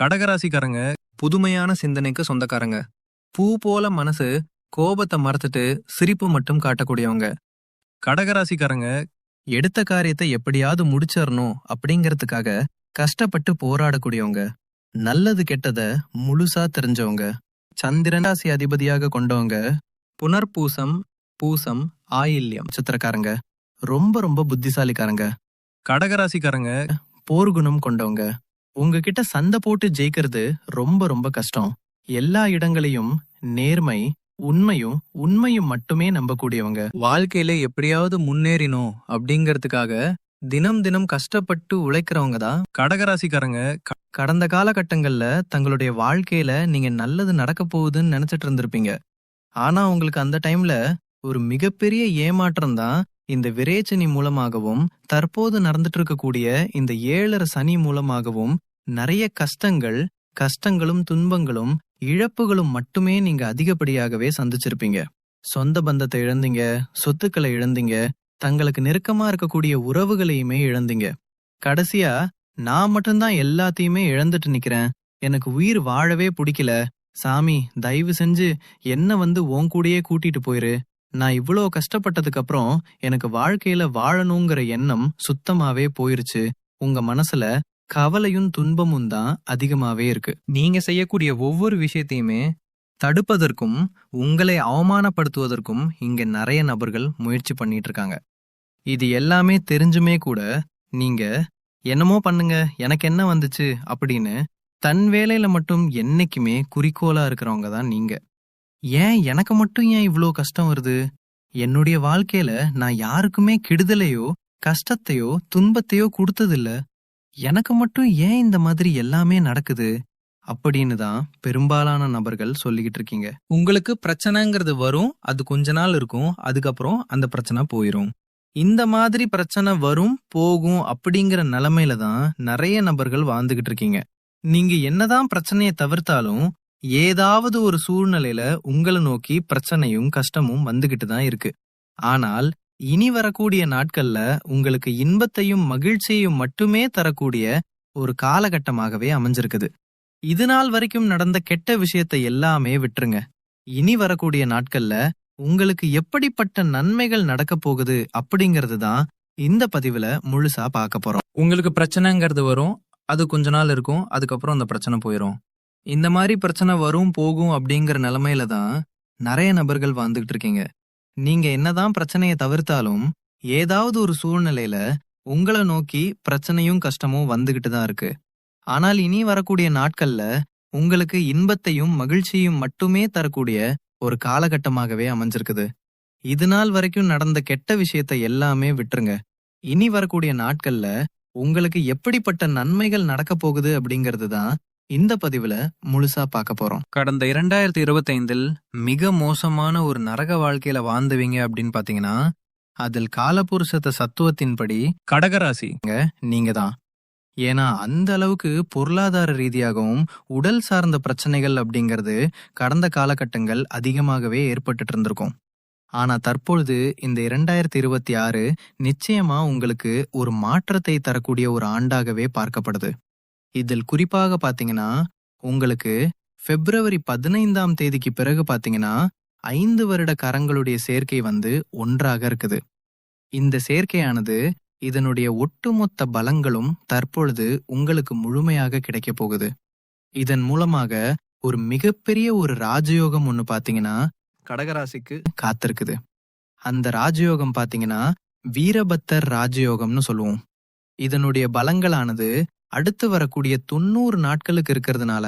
கடகராசிக்காரங்க புதுமையான சிந்தனைக்கு சொந்தக்காரங்க. பூ போல மனசு கோபத்தை மறத்துட்டு சிரிப்பு மட்டும் காட்டக்கூடியவங்க. கடகராசிக்காரங்க எடுத்த காரியத்தை எப்படியாவது முடிச்சிடணும் அப்படிங்கறதுக்காக கஷ்டப்பட்டு போராடக்கூடியவங்க. நல்லது கெட்டத முழுசா தெரிஞ்சவங்க. சந்திரராசி அதிபதியாக கொண்டவங்க புனர்பூசம் பூசம் ஆயில்யம் சித்திரக்காரங்க ரொம்ப ரொம்ப புத்திசாலிக்காரங்க. கடகராசிக்காரங்க போர்க்குணம் கொண்டவங்க. உங்ககிட்ட சண்டை போட்டு ஜெயிக்கிறது ரொம்ப ரொம்ப கஷ்டம். எல்லா இடங்களையும் நேர்மை உண்மையும் உண்மையும் மட்டுமே நம்பக்கூடியவங்க. வாழ்க்கையில எப்படியாவது முன்னேறினோம் அப்படிங்கறதுக்காக தினம் தினம் கஷ்டப்பட்டு உழைக்கிறவங்க தான். கடகராசிக்காரங்க கடந்த காலகட்டங்கள்ல தங்களுடைய வாழ்க்கையில நீங்க நல்லது நடக்க போகுதுன்னு நினைச்சிட்டு இருந்திருப்பீங்க. ஆனா உங்களுக்கு அந்த டைம்ல ஒரு மிகப்பெரிய ஏமாற்றம் தான் இந்த விரேச்சனி மூலமாகவும் தற்போது நடந்துட்டு இருக்கக்கூடிய இந்த ஏழரை சனி மூலமாகவும் நிறைய கஷ்டங்கள் கஷ்டங்களும் துன்பங்களும் இழப்புகளும் மட்டுமே நீங்க அதிகப்படியாகவே சந்திச்சிருப்பீங்க. சொந்த பந்தத்தை இழந்தீங்க சொத்துக்களை இழந்தீங்க தங்களுக்கு நெருக்கமா இருக்கக்கூடிய உறவுகளையுமே இழந்தீங்க. கடைசியா நான் மட்டும்தான் எல்லாத்தையுமே இழந்துட்டு நிக்கிறேன். எனக்கு உயிர் வாழவே பிடிக்கல. சாமி தயவு செஞ்சு என்ன வந்து உன் கூடயே கூட்டிட்டு போயிரு. நான் இவ்வளோ கஷ்டப்பட்டதுக்கு அப்புறம் எனக்கு வாழ்க்கையில வாழணுங்கிற எண்ணம் சுத்தமாவே போயிருச்சு. உங்க மனசுல கவலையும் துன்பமும் தான் அதிகமாவே இருக்கு. நீங்க செய்யக்கூடிய ஒவ்வொரு விஷயத்தையுமே தடுப்பதற்கும் உங்களை அவமானப்படுத்துவதற்கும் இங்க நிறைய நபர்கள் முயற்சி பண்ணிட்டு இருக்காங்க இது எல்லாமே தெரிஞ்சுமே கூட நீங்க என்னமோ பண்ணுங்க எனக்கு என்ன வந்துச்சு? அப்படின்னு தன் வேலையில மட்டும் என்னைக்குமே குறிக்கோளா இருக்கிறவங்க தான் நீங்க. ஏன் எனக்கு மட்டும் ஏன் இவ்ளோ கஷ்டம் வருது? என்னுடைய வாழ்க்கையில நான் யாருக்குமே கெடுதலையோ கஷ்டத்தையோ துன்பத்தையோ கொடுத்ததில்ல. எனக்கு மட்டும் ஏன் இந்த மாதிரி எல்லாமே நடக்குது? அப்படின்னு தான் பெரும்பாலான நபர்கள் சொல்லிக்கிட்டு இருக்கீங்க. உங்களுக்கு பிரச்சனைங்கிறது வரும் அது கொஞ்ச நாள் இருக்கும் அதுக்கப்புறம் அந்த பிரச்சனை போயிடும் இந்த மாதிரி பிரச்சனை வரும் போகும் அப்படிங்கிற நிலைமையில தான் நிறைய நபர்கள் வாழ்ந்துகிட்டு இருக்கீங்க. நீங்க என்னதான் பிரச்சனையை தவிர்த்தாலும் ஏதாவது ஒரு சூழ்நிலையில உங்களை நோக்கி பிரச்சனையும் கஷ்டமும் வந்துகிட்டு தான் இருக்கு. ஆனால் இனி வரக்கூடிய நாட்கள்ல உங்களுக்கு இன்பத்தையும் மகிழ்ச்சியையும் மட்டுமே தரக்கூடிய ஒரு காலகட்டமாகவே அமைஞ்சிருக்குது. இது நாள் வரைக்கும் நடந்த கெட்ட விஷயத்தை எல்லாமே விட்டுருங்க. இனி வரக்கூடிய நாட்கள்ல உங்களுக்கு எப்படிப்பட்ட நன்மைகள் நடக்க போகுது அப்படிங்கிறது தான் இந்த பதிவுல முழுசா பார்க்க போறோம். உங்களுக்கு பிரச்சனைங்கிறது வரும் அது கொஞ்ச நாள் இருக்கும் அதுக்கப்புறம் அந்த பிரச்சனை போயிடும் இந்த மாதிரி பிரச்சனை வரும் போகும் அப்படிங்கிற நிலைமையில தான் நிறைய நபர்கள் வாழ்ந்துகிட்டு இருக்கீங்க. நீங்க என்னதான் பிரச்சனையை தவிர்த்தாலும் ஏதாவது ஒரு சூழ்நிலையில உங்களை நோக்கி பிரச்சனையும் கஷ்டமும் வந்துகிட்டு தான் இருக்கு. ஆனால் இனி வரக்கூடிய நாட்கள்ல உங்களுக்கு இன்பத்தையும் மகிழ்ச்சியும் மட்டுமே தரக்கூடிய ஒரு காலகட்டமாகவே அமைஞ்சிருக்குது. இது நாள் வரைக்கும் நடந்த கெட்ட விஷயத்தை எல்லாமே விட்டுருங்க. இனி வரக்கூடிய நாட்கள்ல உங்களுக்கு எப்படிப்பட்ட நன்மைகள் நடக்க போகுது அப்படிங்கிறது தான் இந்த பதிவுல முழுசா பார்க்க போறோம். கடந்த இரண்டாயிரத்தி இருபத்தைந்தில் மிக மோசமான ஒரு நரக வாழ்க்கையில வாழ்ந்துவீங்க அப்படின்னு பாத்தீங்கன்னா அதில் காலபுருஷத்த சத்துவத்தின்படி கடகராசிங்க நீங்க தான் ஏன்னா அந்த அளவுக்கு பொருளாதார ரீதியாகவும் உடல் சார்ந்த பிரச்சனைகள் அப்படிங்கிறது கடந்த காலகட்டங்கள் அதிகமாகவே ஏற்பட்டுட்டு இருந்திருக்கும். ஆனா தற்பொழுது இந்த இரண்டாயிரத்தி இருபத்தி ஆறு நிச்சயமா உங்களுக்கு ஒரு மாற்றத்தை தரக்கூடிய ஒரு ஆண்டாகவே பார்க்கப்படுது. இதில் குறிப்பாக பார்த்தீங்கன்னா உங்களுக்கு பிப்ரவரி பதினைந்தாம் தேதிக்கு பிறகு பாத்தீங்கன்னா ஐந்து வருட கரங்களுடைய சேர்க்கை வந்து ஒன்றாக இருக்குது. இந்த சேர்க்கையானது இதனுடைய ஒட்டுமொத்த பலங்களும் தற்பொழுது உங்களுக்கு முழுமையாக கிடைக்க போகுது. இதன் மூலமாக ஒரு மிகப்பெரிய ஒரு ராஜயோகம் ஒன்று பாத்தீங்கன்னா கடகராசிக்கு காத்திருக்குது. அந்த ராஜயோகம் பாத்தீங்கன்னா வீரபத்தர் ராஜயோகம்னு சொல்லுவோம். இதனுடைய பலங்களானது அடுத்து வரக்கூடிய தொண்ணூறு நாட்களுக்கு இருக்கிறதுனால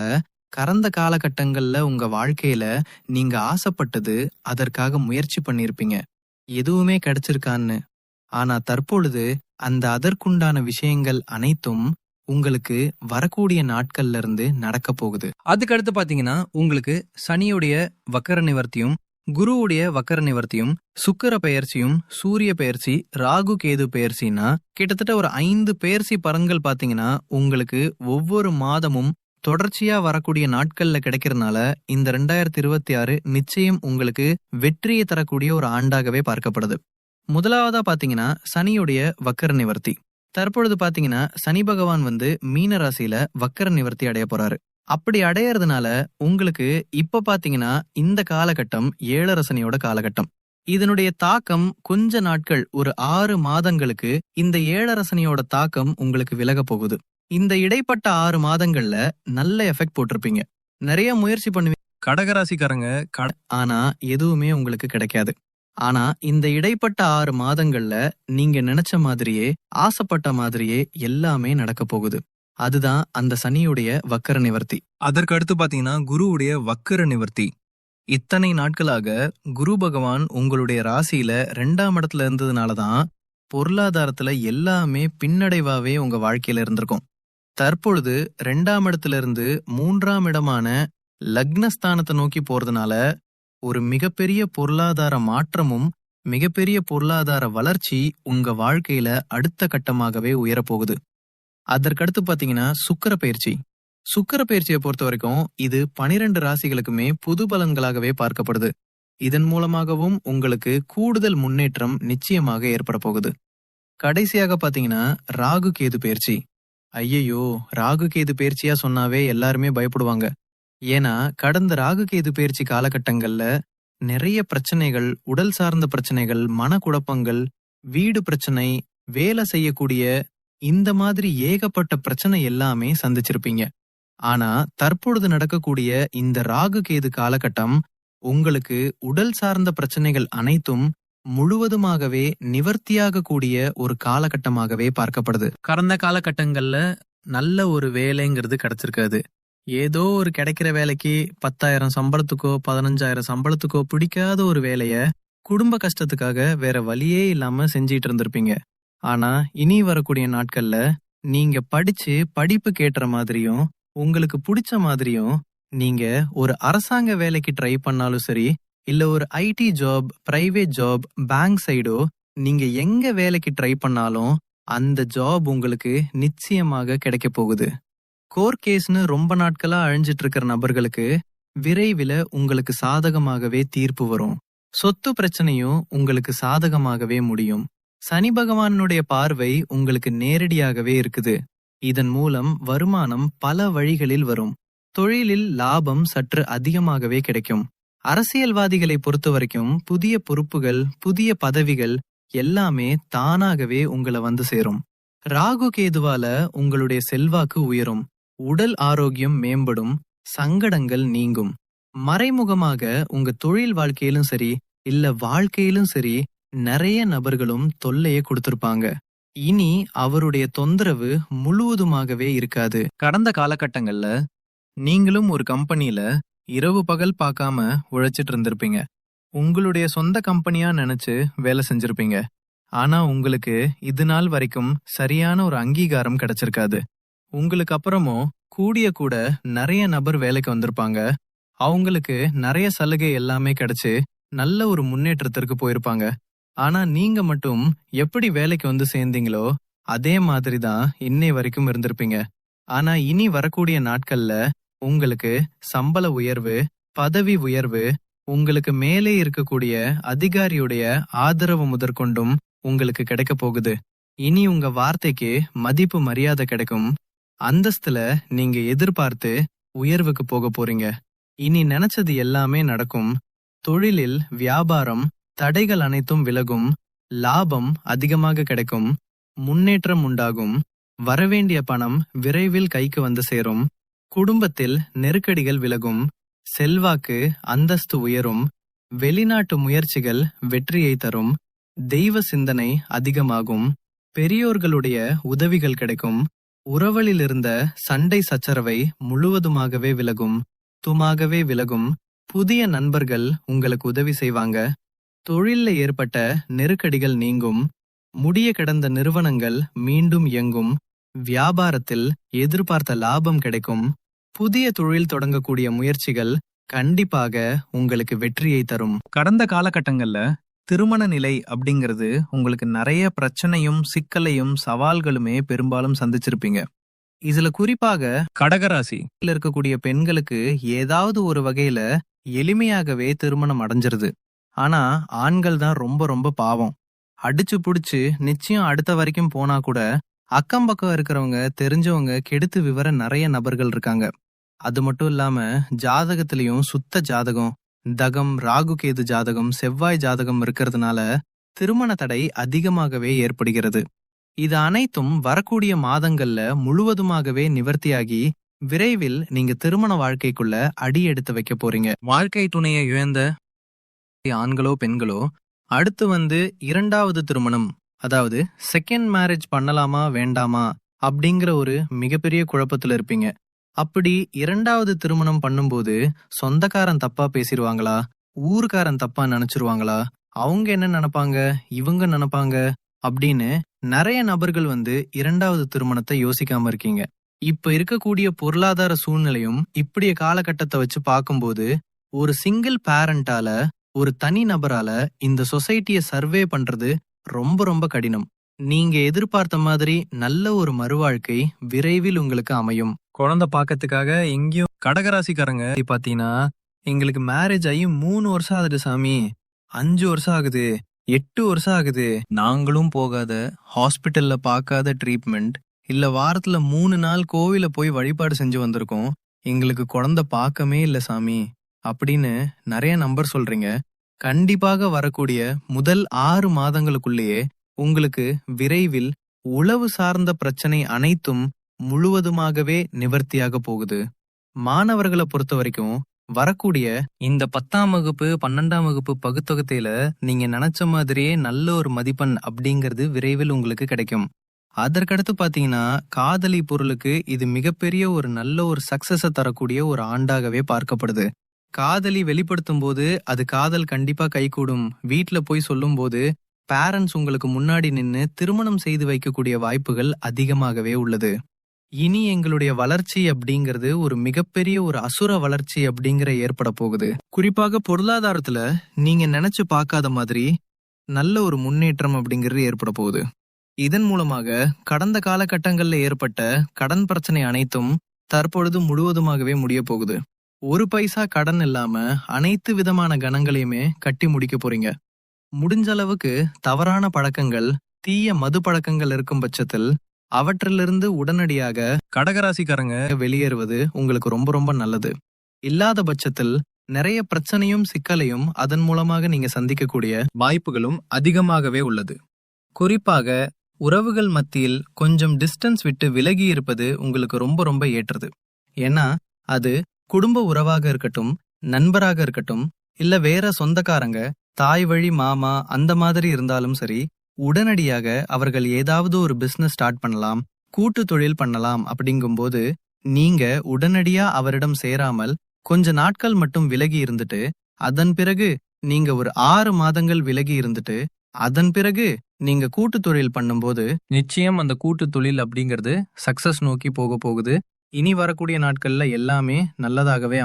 கடந்த காலகட்டங்கள்ல உங்க வாழ்க்கையில நீங்க ஆசைப்பட்டது அதற்காக முயற்சி பண்ணிருப்பீங்க. எதுவுமே கிடைச்சிருக்கான்னு. ஆனா தற்பொழுது அந்த அதற்குண்டான விஷயங்கள் அனைத்தும் உங்களுக்கு வரக்கூடிய நாட்கள்ல இருந்து நடக்க போகுது. அதுக்கடுத்து பாத்தீங்கன்னா உங்களுக்கு சனியுடைய வக்கர நிவர்த்தியும் குருவுடைய வக்கர நிவர்த்தியும் சுக்கர பெயர்ச்சியும் சூரிய பெயர்ச்சி ராகு கேது பெயர்ச்சின்னா கிட்டத்தட்ட ஒரு ஐந்து பெயர்ச்சி பலன்கள் பாத்தீங்கன்னா உங்களுக்கு ஒவ்வொரு மாதமும் தொடர்ச்சியா வரக்கூடிய நாட்கள்ல கிடைக்கிறதுனால இந்த ரெண்டாயிரத்தி இருபத்தி ஆறு நிச்சயம் உங்களுக்கு வெற்றியை தரக்கூடிய ஒரு ஆண்டாகவே பார்க்கப்படுது. முதலாவதா பாத்தீங்கன்னா சனியுடைய வக்கர நிவர்த்தி தற்பொழுது பாத்தீங்கன்னா சனி பகவான் வந்து மீன ராசியில வக்கர நிவர்த்தி அடைய போறாரு. அப்படி அடையறதுனால உங்களுக்கு இப்ப பாத்தீங்கன்னா இந்த காலகட்டம் ஏழரசனியோட காலகட்டம். இதனுடைய தாக்கம் கொஞ்ச நாட்கள் ஒரு ஆறு மாதங்களுக்கு இந்த ஏழரசனியோட தாக்கம் உங்களுக்கு விலக போகுது. இந்த இடைப்பட்ட ஆறு மாதங்கள்ல நல்ல எஃபெக்ட் போட்டிருப்பீங்க. நிறைய முயற்சி பண்ணுவீங்க. கடகராசிக்காரங்க ஆனா எதுவுமே உங்களுக்கு கிடைக்காது. ஆனா இந்த இடைப்பட்ட ஆறு மாதங்கள்ல நீங்க நினைச்ச மாதிரியே ஆசைப்பட்ட மாதிரியே எல்லாமே நடக்க போகுது. அதுதான் அந்த சனியுடைய வக்கர நிவர்த்தி. அதற்கு அடுத்து பாத்தீங்கன்னா குருவுடைய வக்கர நிவர்த்தி. இத்தனை நாட்களாக குரு பகவான் உங்களுடைய ராசியில ரெண்டாம் இடத்துல இருந்ததுனால தான் பொருளாதாரத்துல எல்லாமே பின்னடைவாவே உங்க வாழ்க்கையில இருந்திருக்கும். தற்பொழுது ரெண்டாம் இடத்துல இருந்து மூன்றாம் இடமான லக்னஸ்தானத்தை நோக்கி போறதுனால ஒரு மிகப்பெரிய பொருளாதார மாற்றமும் மிகப்பெரிய பொருளாதார வளர்ச்சி உங்க வாழ்க்கையில அடுத்த கட்டமாகவே உயரப்போகுது. அதற்கடுத்து பாத்தீங்கன்னா சுக்கர பயிற்சி. சுக்கர பயிற்சியை பொறுத்த வரைக்கும் இது பனிரெண்டு ராசிகளுக்குமே புது பலன்களாகவே பார்க்கப்படுது. இதன் மூலமாகவும் உங்களுக்கு கூடுதல் முன்னேற்றம் நிச்சயமாக ஏற்பட போகுது. கடைசியாக பாத்தீங்கன்னா ராகு கேது பயிற்சி. ஐயையோ ராகு கேது பயிற்சியா சொன்னாவே எல்லாருமே பயப்படுவாங்க. ஏன்னா கடந்த ராகு கேது பயிற்சி காலகட்டங்கள்ல நிறைய பிரச்சனைகள் உடல் சார்ந்த பிரச்சனைகள் மனக்குழப்பங்கள் வீடு பிரச்சனை வேலை செய்யக்கூடிய இந்த மாதிரி ஏகப்பட்ட பிரச்சனை எல்லாமே சந்திச்சிருப்பீங்க. ஆனா தற்பொழுது நடக்கக்கூடிய இந்த ராகு கேது காலகட்டம் உங்களுக்கு உடல் சார்ந்த பிரச்சனைகள் அனைத்தும் முழுவதுமாகவே நிவர்த்தியாக கூடிய ஒரு காலகட்டமாகவே பார்க்கப்படுது. கடந்த காலகட்டங்கள்ல நல்ல ஒரு வேலைங்கிறது கிடைச்சிருக்காது. ஏதோ ஒரு கிடைக்கிற வேலைக்கு பத்தாயிரம் சம்பளத்துக்கோ பதினஞ்சாயிரம் சம்பளத்துக்கோ பிடிக்காத ஒரு வேலைய குடும்ப கஷ்டத்துக்காக வேற வழியே இல்லாம செஞ்சிட்டு இருந்திருப்பீங்க. ஆனா இனி வரக்கூடிய நாட்கள்ல நீங்க படிச்சு படிப்பு கேட்டுற மாதிரியும் உங்களுக்கு பிடிச்ச மாதிரியும் நீங்க ஒரு அரசாங்க வேலைக்கு ட்ரை பண்ணாலும் சரி இல்ல ஒரு IT job private job bank சைடோ நீங்க எங்க வேலைக்கு ட்ரை பண்ணாலும் அந்த ஜாப் உங்களுக்கு நிச்சயமாக கிடைக்க போகுது. கோர் கேஸ்னு ரொம்ப நாட்களா அழிஞ்சிட்டு இருக்கிற நபர்களுக்கு விரைவில் உங்களுக்கு சாதகமாகவே தீர்ப்பு வரும். சொத்து பிரச்சனையும் உங்களுக்கு சாதகமாகவே முடியும். சனி பகவானுடைய பார்வை உங்களுக்கு நேரடியாகவே இருக்குது. இதன் மூலம் வருமானம் பல வழிகளில் வரும். தொழிலில் லாபம் சற்று அதிகமாகவே கிடைக்கும். அரசியல்வாதிகளை பொறுத்த வரைக்கும் புதிய பொறுப்புகள் புதிய பதவிகள் எல்லாமே தானாகவே உங்களை வந்து சேரும். ராகு கேதுவால உங்களுடைய செல்வாக்கு உயரும். உடல் ஆரோக்கியம் மேம்படும். சங்கடங்கள் நீங்கும். மறைமுகமாக உங்க தொழில் வாழ்க்கையிலும் சரி இல்ல வாழ்க்கையிலும் சரி நிறைய நபர்களும் தொல்லைய கொடுத்திருப்பாங்க. இனி அவருடைய தொந்தரவு முழுவதுமாகவே இருக்காது. கடந்த காலகட்டங்கள்ல நீங்களும் ஒரு கம்பெனில இரவு பகல் பார்க்காம உழைச்சிட்டு இருந்திருப்பீங்க. உங்களுடைய சொந்த கம்பெனியா நினைச்சு வேலை செஞ்சிருப்பீங்க. ஆனா உங்களுக்கு இது நாள் வரைக்கும் சரியான ஒரு அங்கீகாரம் கிடைச்சிருக்காது. உங்களுக்கு அப்புறமும் கூடிய கூட நிறைய நபர் வேலைக்கு வந்திருப்பாங்க. அவங்களுக்கு நிறைய சலுகை எல்லாமே கிடைச்சு நல்ல ஒரு முன்னேற்றத்திற்கு போயிருப்பாங்க. ஆனா நீங்க மட்டும் எப்படி வேலைக்கு வந்து சேர்ந்தீங்களோ அதே மாதிரி தான் இன்னை வரைக்கும் இருந்திருப்பீங்க. ஆனா இனி வரக்கூடிய நாட்கள்ல உங்களுக்கு சம்பள உயர்வு பதவி உயர்வு உங்களுக்கு மேலே இருக்கக்கூடிய அதிகாரியுடைய ஆதரவு முதற்கொண்டும் உங்களுக்கு கிடைக்க போகுது. இனி உங்க வார்த்தைக்கு மதிப்பு மரியாதை கிடைக்கும். அந்தஸ்துல நீங்க எதிர்பார்த்து உயர்வுக்கு போக போறீங்க. இனி நினைச்சது எல்லாமே நடக்கும். தொழிலில் வியாபாரம் தடைகள் அனைத்தும் விலகும் லாபம் அதிகமாக கிடைக்கும் முன்னேற்றம் உண்டாகும் வரவேண்டிய பணம் விரைவில் கைக்கு வந்து சேரும் குடும்பத்தில் நெருக்கடிகள் விலகும் செல்வாக்கு அந்தஸ்து உயரும் வெளிநாட்டு முயற்சிகள் வெற்றியை தரும் தெய்வ சிந்தனை அதிகமாகும் பெரியோர்களுடைய உதவிகள் கிடைக்கும் உறவலில் இருந்த சண்டை சச்சரவை முழுவதுமாகவே விலகும் துமாகவே விலகும் புதிய நண்பர்கள் உங்களுக்கு உதவி செய்வாங்க. தொழில்ல ஏற்பட்ட நெருக்கடிகள் நீங்கும் முடிய கிடந்த நிறுவனங்கள் மீண்டும் இயங்கும் வியாபாரத்தில் எதிர்பார்த்த லாபம் கிடைக்கும் புதிய தொழில் தொடங்கக்கூடிய முயற்சிகள் கண்டிப்பாக உங்களுக்கு வெற்றியை தரும். கடந்த காலகட்டங்கள்ல திருமண நிலை அப்படிங்கிறது உங்களுக்கு நிறைய பிரச்சனையும் சிக்கலையும் சவால்களுமே பெரும்பாலும் சந்திச்சிருப்பீங்க. இதுல குறிப்பாக கடகராசி இருக்கக்கூடிய பெண்களுக்கு ஏதாவது ஒரு வகையில எளிமையாகவே திருமணம் அடைஞ்சிருது. ஆனா ஆண்கள் தான் ரொம்ப ரொம்ப பாவம். அடிச்சு புடிச்சு நிச்சயம் அடுத்த வரைக்கும் போனா கூட அக்கம் பக்கம் இருக்கிறவங்க தெரிஞ்சவங்க கெடுத்து விவர நிறைய நபர்கள் இருக்காங்க. அது மட்டும் இல்லாம ஜாதகத்திலையும் சுத்த ஜாதகம் தகம் ராகு கேது ஜாதகம் செவ்வாய் ஜாதகம் இருக்கிறதுனால திருமண தடை அதிகமாகவே ஏற்படுகிறது. இது அனைத்தும் வரக்கூடிய மாதங்கள்ல முழுவதுமாகவே நிவர்த்தியாகி விரைவில் நீங்க திருமண வாழ்க்கைக்குள்ள அடி எடுத்து வைக்க போறீங்க. வாழ்க்கை துணையை இழந்த ஆண்களோ பெண்களோ அடுத்து வந்து இரண்டாவது திருமணம் அதாவது செகண்ட் மேரேஜ் பண்ணலாமா வேண்டாமா அப்படிங்கிற ஒரு மிகப்பெரிய குழப்பத்துல இருப்பீங்க. அப்படி இரண்டாவது திருமணம் பண்ணும்போது சொந்தக்காரன் தப்பா பேசிடுவாங்களா? ஊருக்காரன் தப்பா நினைச்சிருவாங்களா? அவங்க என்ன நினைப்பாங்க? இவங்க நினைப்பாங்க? அப்படின்னு நிறைய நபர்கள் வந்து இரண்டாவது திருமணத்தை யோசிக்காம இருக்கீங்க. இப்ப இருக்கக்கூடிய பொருளாதார சூழ்நிலையும் இப்படிய காலகட்டத்தை வச்சு பார்க்கும்போது ஒரு சிங்கிள் பேரண்டால ஒரு தனி நபரால இந்த சொசைட்டிய சர்வே பண்றது ரொம்ப ரொம்ப கடினம். நீங்க எதிர்பார்த்த மாதிரி நல்ல ஒரு மறுவாழ்க்கை விரைவில் உங்களுக்கு அமையும். குழந்தை பாக்கிறதுக்காக எங்கேயும் கடகராசிக்காரங்க பாத்தீங்கன்னா எங்களுக்கு மேரேஜ் ஆகி மூணு வருஷம் ஆகுது சாமி. அஞ்சு வருஷம் ஆகுது எட்டு வருஷம் ஆகுது. நாங்களும் போகாத ஹாஸ்பிட்டல்ல பார்க்காத ட்ரீட்மெண்ட் இல்ல வாரத்துல மூணு நாள் கோவில போய் வழிபாடு செஞ்சு வந்திருக்கோம். எங்களுக்கு குழந்தை பார்க்கமே இல்ல சாமி. அப்படின்னு நிறைய நம்பர் சொல்றீங்க. கண்டிப்பாக வரக்கூடிய முதல் ஆறு மாதங்களுக்குள்ளேயே உங்களுக்கு விரைவில் உளவு சார்ந்த பிரச்சனை அனைத்தும் முழுவதுமாகவே நிவர்த்தியாக போகுது. மாணவர்களை பொறுத்த வரைக்கும் வரக்கூடிய இந்த பத்தாம் வகுப்பு பன்னெண்டாம் வகுப்பு பகுத்தொகத்தையில நீங்க நினைச்ச மாதிரியே நல்ல ஒரு மதிப்பெண் அப்படிங்கிறது விரைவில் உங்களுக்கு கிடைக்கும். அதற்கடுத்து பாத்தீங்கன்னா காதலி பொருளுக்கு இது மிகப்பெரிய ஒரு நல்ல ஒரு சக்சஸ தரக்கூடிய ஒரு ஆண்டாகவே பார்க்கப்படுது. காதலி வெளிப்படுத்தும் போது அது காதல் கண்டிப்பா கைகூடும். வீட்ல போய் சொல்லும் போது பேரண்ட்ஸ் உங்களுக்கு முன்னாடி நின்னு திருமணம் செய்து வைக்கக்கூடிய வாய்ப்புகள் அதிகமாகவே உள்ளது. இனி எங்களுடைய வளர்ச்சி அப்படிங்கிறது ஒரு மிகப்பெரிய ஒரு அசுர வளர்ச்சி அப்படிங்கிற ஏற்பட போகுது. குறிப்பாக பொருளாதாரத்துல நீங்க நினைச்சு பார்க்காத மாதிரி நல்ல ஒரு முன்னேற்றம் அப்படிங்கிறது ஏற்பட போகுது. இதன் மூலமாக கடந்த காலகட்டங்கள்ல ஏற்பட்ட கடன் பிரச்சனை அனைத்தும் தற்பொழுது முழுவதுமாகவே முடிய போகுது. ஒரு பைசா கடன் இல்லாம அனைத்து விதமான கணங்களையுமே கட்டி முடிக்க போறீங்க. முடிஞ்ச அளவுக்கு தவறான பழக்கங்கள் தீய மது பழக்கங்கள் இருக்கும் பட்சத்தில் அவற்றிலிருந்து உடனடியாக கடகராசிக்காரங்க வெளியேறுவது உங்களுக்கு ரொம்ப ரொம்ப நல்லது. இல்லாத பட்சத்தில் நிறைய பிரச்சனையும் சிக்கலையும் அதன் மூலமாக நீங்க சந்திக்கக்கூடிய வாய்ப்புகளும் அதிகமாகவே உள்ளது. குறிப்பாக உறவுகள் மத்தியில் கொஞ்சம் டிஸ்டன்ஸ் விட்டு விலகி இருப்பது உங்களுக்கு ரொம்ப ரொம்ப ஏற்றது. ஏன்னா அது குடும்ப உறவாக இருக்கட்டும் நண்பராக இருக்கட்டும் இல்ல வேற சொந்தக்காரங்க தாய் வழி மாமா அந்த மாதிரி இருந்தாலும் சரி உடனடியாக அவர்கள் ஏதாவது ஒரு பிசினஸ் ஸ்டார்ட் பண்ணலாம் கூட்டு தொழில் பண்ணலாம் அப்படிங்கும்போது நீங்க உடனடியா அவரிடம் சேராமல் கொஞ்ச நாட்கள் மட்டும் விலகி இருந்துட்டு அதன் பிறகு நீங்க ஒரு ஆறு மாதங்கள் விலகி இருந்துட்டு அதன் பிறகு நீங்க கூட்டு தொழில் பண்ணும்போது நிச்சயம் அந்த கூட்டு தொழில் அப்படிங்கிறது சக்சஸ் நோக்கி போக போகுது. இனி வரக்கூடிய நாட்களில் எல்லாமே நல்லதாகவே